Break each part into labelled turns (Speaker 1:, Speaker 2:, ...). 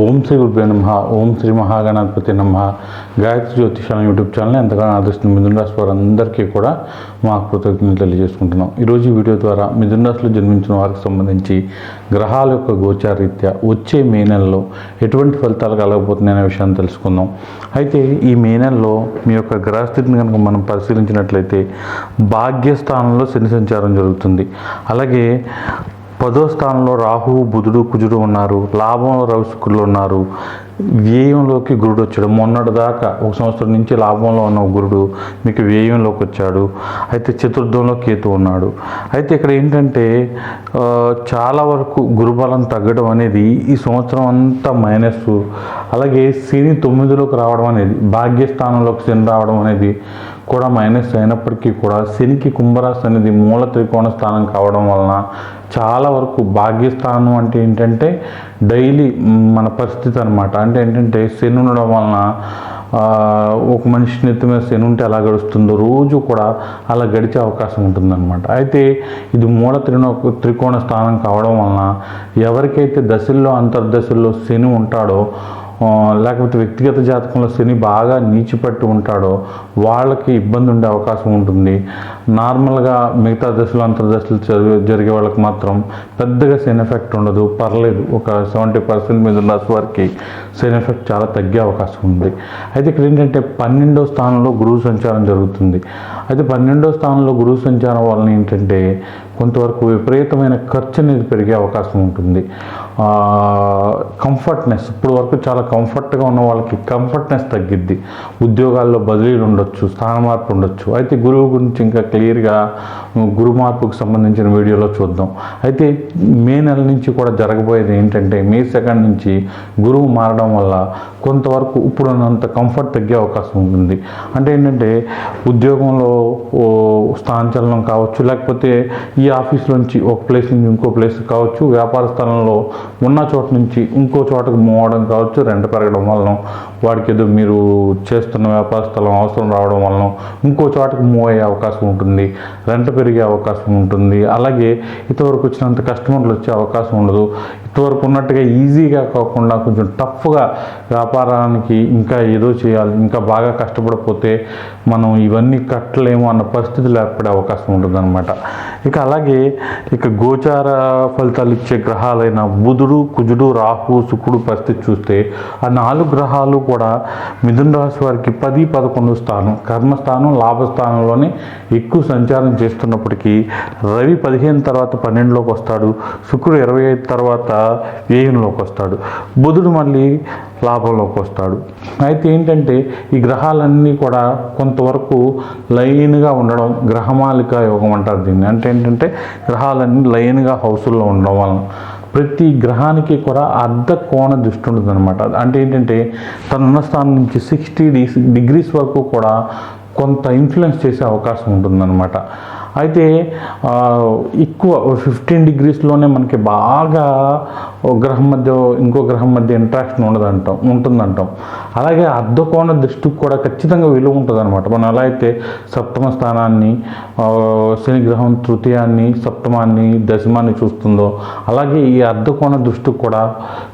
Speaker 1: ఓం శ్రీ గురుభ్యో నమ ఓం శ్రీ మహాగణాధిపతి నమ. గాయత్రి జ్యోతిషాలం యూట్యూబ్ ఛానల్ ఎంతగానో ఆదరిస్తున్న మిథున రాశి వారందరికీ కూడా మా కృతజ్ఞతలు తెలియజేసుకుంటున్నాం. ఈరోజు ఈ వీడియో ద్వారా మిథున రాశిలో జన్మించిన వారికి సంబంధించి గ్రహాల యొక్క గోచారీత్యా వచ్చే మే నెలలో ఎటువంటి ఫలితాలు కలగబోతున్నాయి అనే విషయాన్ని తెలుసుకుందాం. అయితే ఈ మే నెలలో మీ యొక్క గ్రహస్థితిని కనుక మనం పరిశీలించినట్లయితే భాగ్యస్థానంలో శని సంచారం జరుగుతుంది. అలాగే పదో స్థానంలో రాహువు బుధుడు కుజుడు ఉన్నారు. లాభంలో రవి శుక్రులు ఉన్నారు. వ్యయంలోకి గురుడు వచ్చాడు. మొన్నటి దాకా ఒక సంవత్సరం నుంచి లాభంలో ఉన్న గురుడు మీకు వ్యయంలోకి వచ్చాడు. అయితే చతుర్థంలో కేతు ఉన్నాడు. అయితే ఇక్కడ ఏంటంటే చాలా వరకు గురుబలం తగ్గడం అనేది ఈ సంవత్సరం అంతా మైనస్. అలాగే శని తొమ్మిదిలోకి రావడం అనేది భాగ్యస్థానంలోకి శని రావడం అనేది కూడా మైనస్ అయినప్పటికీ కూడా శనికి కుంభరాశి అనేది మూల త్రికోణ స్థానం కావడం వలన చాలా వరకు భాగ్యస్థానం అంటే ఏంటంటే డైలీ మన పరిస్థితి అనమాట అంటే ఏంటంటే శని ఉండడం వలన ఒక మనిషి నెత్తి మీద శని ఉంటే ఎలా గడుస్తుందో రోజు కూడా అలా గడిచే అవకాశం ఉంటుందన్నమాట. అయితే ఇది మూల త్రినో త్రికోణ స్థానం కావడం వలన ఎవరికైతే దశల్లో అంతర్దశల్లో శని ఉంటాడో లేకపోతే వ్యక్తిగత జాతకంలో శని బాగా నీచిపట్టి ఉంటాడో వాళ్ళకి ఇబ్బంది ఉండే అవకాశం ఉంటుంది. నార్మల్గా మిగతా దశలు అంతర్దశలు చదివే జరిగే వాళ్ళకి మాత్రం పెద్దగా శని ఎఫెక్ట్ ఉండదు. పర్లేదు ఒక సెవెంటీ పర్సెంట్ మీద ఉన్న వారికి శని ఎఫెక్ట్ చాలా తగ్గే అవకాశం ఉంది. అయితే ఇక్కడ ఏంటంటే పన్నెండో స్థానంలో గురువు సంచారం జరుగుతుంది. అయితే పన్నెండో స్థానంలో గురువు సంచారం వలన ఏంటంటే కొంతవరకు విపరీతమైన ఖర్చు అనేది పెరిగే అవకాశం ఉంటుంది. కంఫర్ట్నెస్ ఇప్పుడు వరకు చాలా కంఫర్ట్గా ఉన్న వాళ్ళకి కంఫర్ట్నెస్ తగ్గిద్ది. ఉద్యోగాల్లో బదిలీలు ఉండొచ్చు స్థాన మార్పు ఉండొచ్చు. అయితే గురువు గురించి ఇంకా క్లియర్గా గురు మార్పుకు సంబంధించిన వీడియోలో చూద్దాం. అయితే మే నెల నుంచి కూడా జరగబోయేది ఏంటంటే మే సెకండ్ నుంచి గురువు మారడం వల్ల కొంతవరకు ఇప్పుడున్నంత కంఫర్ట్ తగ్గే అవకాశం ఉంటుంది. అంటే ఏంటంటే ఉద్యోగంలో ఓ స్థానచలనం కావచ్చు లేకపోతే ఈ ఆఫీస్ నుంచి ఒక ప్లేస్ నుంచి ఇంకో ప్లేస్ కావచ్చు వ్యాపార స్థలంలో ఉన్న చోట నుంచి ఇంకో చోటకు మూవ్ కావచ్చు రెంట్ పెరగడం వలన వాడికి ఏదో మీరు చేస్తున్న వ్యాపార స్థలం అవసరం రావడం వలన ఇంకో చోటకు మూవ్ అయ్యే అవకాశం ఉంటుంది రెంట్ పెరిగే అవకాశం ఉంటుంది. అలాగే ఇంతవరకు వచ్చినంత కస్టమర్లు వచ్చే అవకాశం ఉండదు. ఇంతవరకు ఉన్నట్టుగా ఈజీగా కాకుండా కొంచెం టఫ్గా వ్యాపారానికి ఇంకా ఏదో చేయాలి ఇంకా బాగా కష్టపడిపోతే మనం ఇవన్నీ కట్టలేము అన్న పరిస్థితులు ఏర్పడే అవకాశం ఉంటుందన్నమాట. ఇక అలాగే ఇక గోచార ఫలితాలు ఇచ్చే గ్రహాలైన బుధుడు కుజుడు రాహు శుక్రుడు పరిస్థితి చూస్తే ఆ నాలుగు గ్రహాలు కూడా మిథున రాశి వారికి పది పదకొండు స్థానం. కర్మస్థానం లాభస్థానంలోనే ఎక్కువ సంచారం చేస్తున్నప్పటికీ రవి పదిహేను తర్వాత పన్నెండులోకి వస్తాడు. శుక్రుడు ఇరవై ఐదు తర్వాత వ్యయంలోకి వస్తాడు. బుధుడు మళ్ళీ లాభంలోకి వస్తాడు. అయితే ఏంటంటే ఈ గ్రహాలన్నీ కూడా కొంతవరకు లైన్గా ఉండడం గ్రహమాలిక యోగం అంటారు దీన్ని. అంటే ఏంటంటే గ్రహాలన్నీ లైన్గా హౌసుల్లో ఉండడం వలన. ప్రతి గ్రహానికి కూడా అర్ధ కోణ దృష్టి ఉంటుంది అనమాట అంటే ఏంటంటే తనున్న స్థానం నుంచి సిక్స్టీ డిగ్రీస్ వరకు కూడా కొంత ఇన్ఫ్లుయెన్స్ చేసే అవకాశం ఉంటుందన్నమాట. అయితే ఎక్కువ ఫిఫ్టీన్ డిగ్రీస్లోనే మనకి బాగా గ్రహం మధ్య ఇంకో గ్రహం మధ్య ఇంట్రాక్షన్ ఉండదంటాం ఉంటుందంటాం. అలాగే అర్ధకోణ దృష్టికి కూడా ఖచ్చితంగా విలువ ఉంటుంది అనమాట మనం ఎలా అయితే సప్తమ స్థానాన్ని శనిగ్రహం తృతీయాన్ని సప్తమాన్ని దశమాన్ని చూస్తుందో అలాగే ఈ అర్ధకోణ దృష్టికి కూడా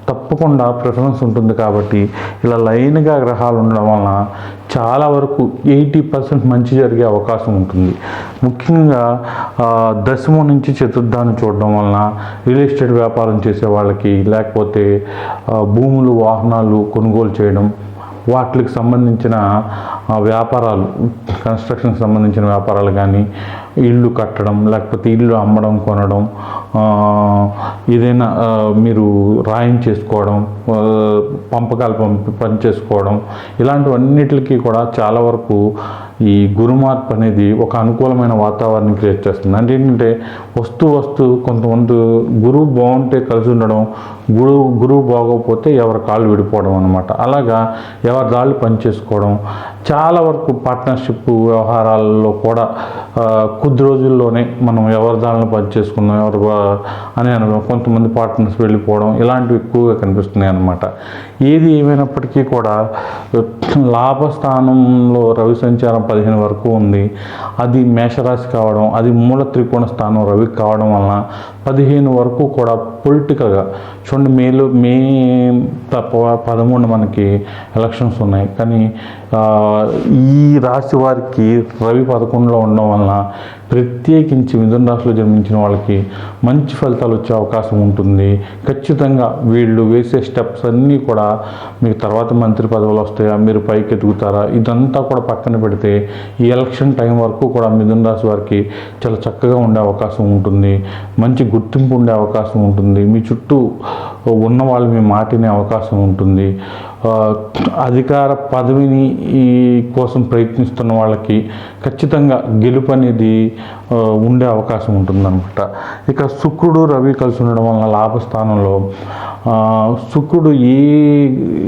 Speaker 1: తప్పకుండా ప్రిఫరెన్స్ ఉంటుంది కాబట్టి ఇలా లైన్గా గ్రహాలు ఉండడం వలన చాలా వరకు ఎయిటీ పర్సెంట్ మంచి జరిగే అవకాశం ఉంటుంది. ముఖ్యంగా దశమం నుంచి చతుర్థాన్ని చూడడం వలన రియల్ ఎస్టేట్ వ్యాపారం చేసే వాళ్ళకి లేకపోతే భూములు వాహనాలు కొనుగోలు చేయడం వాటికి సంబంధించిన వ్యాపారాలు కన్స్ట్రక్షన్కి సంబంధించిన వ్యాపారాలు కానీ ఇల్లు కట్టడం లేకపోతే ఇల్లు అమ్మడం కొనడం ఏదైనా మీరు రాయించేసుకోవడం చేసుకోవడం పంపకాలు పంపి పని చేసుకోవడం ఇలాంటివన్నిటికీ కూడా చాలా వరకు ఈ గురు మార్పు అనేది ఒక అనుకూలమైన వాతావరణం క్రియేట్ చేస్తుంది. అంటే ఏంటంటే వస్తు వస్తూ కొంతమంది గురువు బాగుంటే కలిసి ఉండడం గురువు గురువు బాగోకపోతే ఎవరి కాళ్ళు విడిపోవడం అనమాట అలాగా ఎవరి దాళ్ళు పని చేసుకోవడం చాలా వరకు పార్ట్నర్షిప్ వ్యవహారాల్లో కూడా కొద్ది రోజుల్లోనే మనం ఎవరి దాళ్ళని పనిచేసుకుందాం ఎవరు అని అనుకో కొంతమంది పార్ట్నర్స్ వెళ్ళిపోవడం ఇలాంటివి ఎక్కువగా కనిపిస్తున్నాయి అనమాట ఏది ఏమైనప్పటికీ కూడా లాభస్థానంలో రవి సంచారం పదిహేను వరకు ఉంది. అది మేషరాశి కావడం అది మూల త్రికోణ స్థానం రవికి కావడం వలన పదిహేను వరకు కూడా పొలిటికల్గా చూడండి మేలో మే తప్ప పదమూడు మనకి ఎలక్షన్స్ ఉన్నాయి. కానీ ఈ రాశి వారికి రవి పదకొండులో ఉండడం వలన ప్రత్యేకించి మిథున రాశిలో జన్మించిన వాళ్ళకి మంచి ఫలితాలు వచ్చే అవకాశం ఉంటుంది. ఖచ్చితంగా వీళ్ళు వేసే స్టెప్స్ అన్నీ కూడా మీకు తర్వాత మంత్రి పదవులు వస్తాయా మీరు పైకి ఎదుగుతారా ఇదంతా కూడా పక్కన పెడితే ఈ ఎలక్షన్ టైం వరకు కూడా మిథున రాశి వారికి చాలా చక్కగా ఉండే అవకాశం ఉంటుంది. మంచి గుర్తింపు ఉండే అవకాశం ఉంటుంది. మీ చుట్టూ ఉన్న వాళ్ళు మీ మాటినే అవకాశం ఉంటుంది. అధికార పదవిని ఈ కోసం ప్రయత్నిస్తున్న వాళ్ళకి ఖచ్చితంగా గెలుపు అనేది ఉండే అవకాశం ఉంటుందన్నమాట. ఇక శుక్రుడు రవి కలిసి ఉండడం వలన లాభస్థానంలో శుక్రుడు ఏ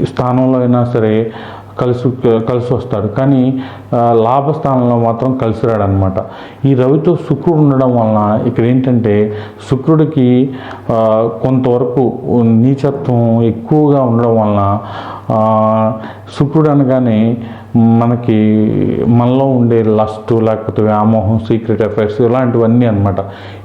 Speaker 1: స్థానంలో అయినా సరే కలిసి కలిసి వస్తాడు కానీ లాభస్థానంలో మాత్రం కలిసి రాడనమాట ఈ రవితో శుక్రుడు ఉండడం వలన ఇక్కడ ఏంటంటే శుక్రుడికి కొంతవరకు నీచత్వం ఎక్కువగా ఉండడం వలన శుక్రుడు అనగానే మనకి మనలో ఉండే లస్ట్ లేకపోతే వ్యామోహం సీక్రెట్ అఫైర్స్ ఇలాంటివన్నీ అన్నమాట.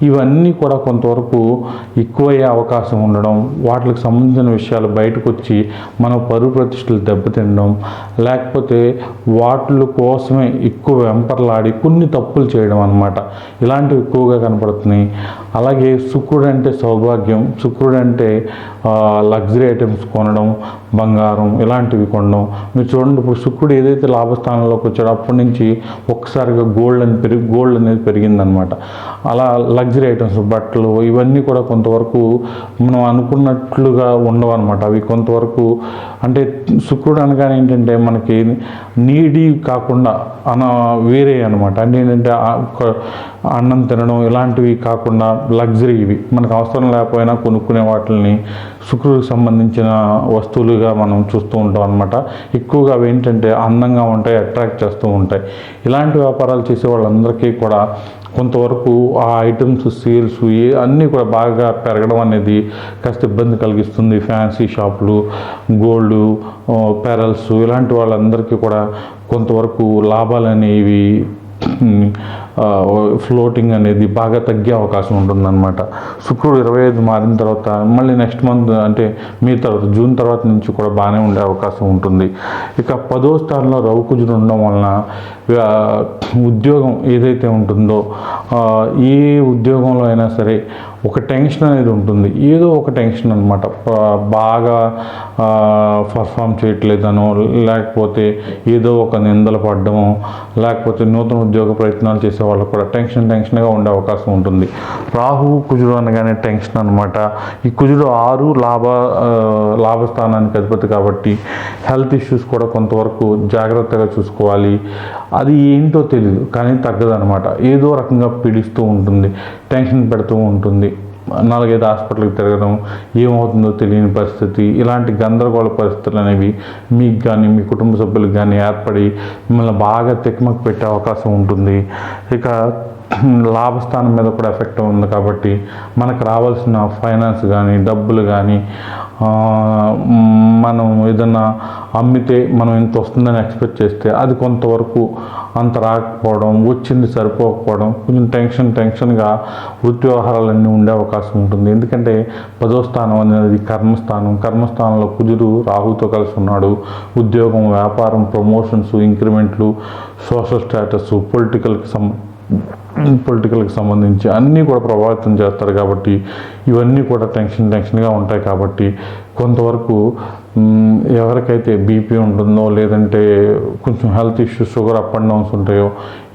Speaker 1: ఇవన్నీ కూడా కొంతవరకు ఎక్కువయ్యే అవకాశం ఉండడం వాటికి సంబంధించిన విషయాలు బయటకు వచ్చి మన పరువు ప్రతిష్టలు దెబ్బతినడం లేకపోతే వాటి కోసమే ఎక్కువ వెంపర్లాడి కొన్ని తప్పులు చేయడం అన్నమాట. ఇలాంటివి ఎక్కువగా కనపడుతున్నాయి. అలాగే శుక్రుడు అంటే సౌభాగ్యం శుక్రుడు అంటే లగ్జరీ ఐటమ్స్ కొనడం బంగారం ఇలాంటివి కొనడం. మీరు చూడండి ఇప్పుడు శుక్రుడు ఏదైతే లాభస్థానంలోకి వచ్చాడో అప్పటి నుంచి ఒక్కసారిగా గోల్డ్ అని పెరిగి గోల్డ్ అనేది పెరిగిందనమాట. అలా లగ్జరీ ఐటమ్స్ బట్టలు ఇవన్నీ కూడా కొంతవరకు మనం అనుకున్నట్లుగా ఉండవు అనమాట అవి కొంతవరకు అంటే శుక్రుడు అనగానే ఏంటంటే మనకి నీడి కాకుండా అన వేరే అనమాట. అంటే ఏంటంటే అన్నం తినడం ఇలాంటివి కాకుండా లగ్జరీ ఇవి. మనకు అవసరం లేకపోయినా కొనుక్కునే వాటిని శుక్రుడికి సంబంధించిన వస్తువులుగా మనం చూస్తూ ఉంటాం అనమాట ఎక్కువగా అవి ఏంటంటే అందంగా ఉంటాయి అట్రాక్ట్ చేస్తూ ఉంటాయి. ఇలాంటి వ్యాపారాలు చేసే వాళ్ళందరికీ కూడా కొంతవరకు ఆ ఐటమ్స్ సేల్స్ అన్నీ కూడా బాగా పెరగడం అనేది కాస్త ఇబ్బంది కలిగిస్తుంది. ఫ్యాన్సీ షాపులు గోల్డ్ పెరల్స్ ఇలాంటి వాళ్ళందరికీ కూడా కొంతవరకు లాభాలు అనేవి ఫ్లోటింగ్ అనేది బాగా తగ్గే అవకాశం ఉంటుందన్నమాట. శుక్రుడు ఇరవై ఐదు మారిన తర్వాత మళ్ళీ నెక్స్ట్ మంత్ అంటే మీ తర్వాత జూన్ తర్వాత నుంచి కూడా బాగానే ఉండే అవకాశం ఉంటుంది. ఇక పదో స్థానంలో రవికుజుడు ఉండడం వలన ఉద్యోగం ఏదైతే ఉంటుందో ఏ ఉద్యోగంలో అయినా సరే ఒక టెన్షన్ అనేది ఉంటుంది. ఏదో ఒక టెన్షన్ అనమాట బాగా పర్ఫామ్ చేయట్లేదనో లేకపోతే ఏదో ఒక నిందలు పడ్డము లేకపోతే నూతన ఉద్యోగ ప్రయత్నాలు చేసే వాళ్ళకు కూడా టెన్షన్ టెన్షన్గా ఉండే అవకాశం ఉంటుంది. రాహు కుజుడు అనగానే టెన్షన్ అనమాట ఈ కుజుడు ఆరు లాభ లాభస్థానానికి అధిపతి కాబట్టి హెల్త్ ఇష్యూస్ కూడా కొంతవరకు జాగ్రత్తగా చూసుకోవాలి. అది ఏంటో తెలియదు కానీ తగ్గదనమాట ఏదో రకంగా పీడిస్తూ ఉంటుంది టెన్షన్ పెడుతూ ఉంటుంది. నాలుగైదు హాస్పిటల్కి తిరగడం ఏమవుతుందో తెలియని పరిస్థితి ఇలాంటి గందరగోళ పరిస్థితులు అనేవి మీకు కానీ మీ కుటుంబ సభ్యులకు కానీ ఏర్పడి మిమ్మల్ని బాగా తెక్మకు పెట్టే అవకాశం ఉంటుంది. ఇక లాభస్థానం మీద కూడా ఎఫెక్ట్ ఉంది కాబట్టి మనకు రావాల్సిన ఫైనాన్స్ కానీ డబ్బులు కానీ మనం ఏదన్నా అమ్మితే మనం ఇంత వస్తుందని ఎక్స్పెక్ట్ చేస్తే అది కొంతవరకు అంత రాకపోవడం వచ్చింది సరిపోకపోవడం కొంచెం టెన్షన్ టెన్షన్గా వృత్తి వ్యవహారాలన్నీ ఉండే అవకాశం ఉంటుంది. ఎందుకంటే పదో స్థానం అనేది కర్మస్థానం. కర్మస్థానంలో కుజుడు రాహుతో కలిసి ఉన్నాడు. ఉద్యోగం వ్యాపారం ప్రమోషన్స్ ఇంక్రిమెంట్లు సోషల్ స్టేటస్ పొలిటికల్కి సం పొలిటికల్కి సంబంధించి అన్నీ కూడా ప్రభావితం చేస్తారు కాబట్టి ఇవన్నీ కూడా టెన్షన్ టెన్షన్గా ఉంటాయి కాబట్టి కొంతవరకు ఎవరికైతే బీపీ ఉంటుందో లేదంటే కొంచెం health issues sugar up and downs ఉంటాయో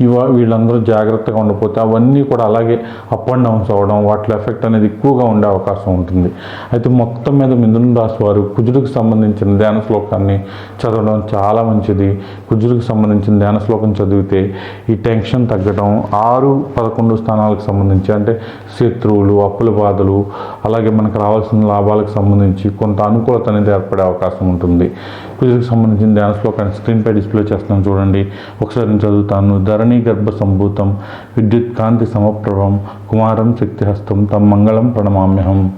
Speaker 1: ఇవ వీళ్ళందరూ జాగ్రత్తగా ఉండకపోతే అవన్నీ కూడా అలాగే అప్ అండ్ డౌన్స్ అవ్వడం వాటి ఎఫెక్ట్ అనేది ఎక్కువగా ఉండే అవకాశం ఉంటుంది. అయితే మొత్తం మీద మిథున రాశి వారు కుజుడికి సంబంధించిన ధ్యాన శ్లోకాన్ని చదవడం చాలా మంచిది. కుజుడికి సంబంధించిన ధ్యాన శ్లోకం చదివితే ఈ టెన్షన్ తగ్గడం ఆరు పదకొండు స్థానాలకు సంబంధించి అంటే శత్రువులు అప్పుల బాధలు అలాగే మనకు రావాల్సిన లాభాలకు సంబంధించి కొంత అనుకూలత అనేది ఏర్పడే అవకాశం ఉంటుంది. కుజుడికి సంబంధించిన ధ్యాన శ్లోకాన్ని స్క్రీన్పై డిస్ప్లే చేస్తున్నాను చూడండి. ఒకసారి నేను చదువుతాను. ధరణి గర్భ సంభూతం విద్యుత్ కాంతి సమప్రభం కుమారం శక్తిహస్తం తమ మంగళం ప్రణమామ్యహం.